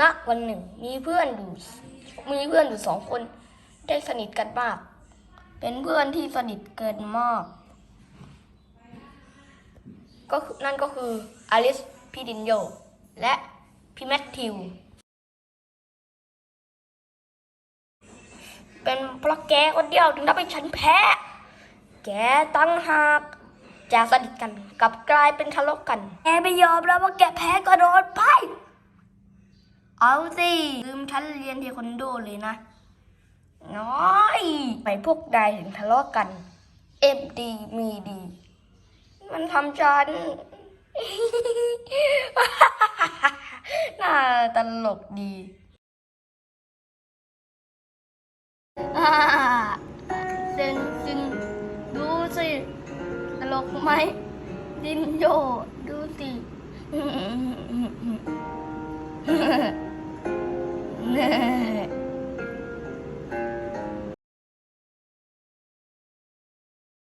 ณวันหนึ่ง มีเพื่อนอยู่มีเพื่อนอยู่สองคน ได้สนิทกันมาก เป็นเพื่อนที่สนิทเกินมากก็นั่นก็คืออลิสพี่ดินโย และพี่แมทธิว เป็นเพราะแกคนเดียวถึงทำให้ฉันแพ้ แกตั้งหากจากสนิทกันกลับกลายเป็นทะเลาะกัน แกไม่ยอมแล้วว่าแกแพ้ก็โดนไป เอาสิลืมฉันเรียนเทควันโดเลยนะ น้อย ไปพวกใดถึงทะเลาะกัน เอฟดีมีดี มันทำฉัน น่าตลกดีอ่าเซนซินดูสิตลกไหมดินโยดูสิ 对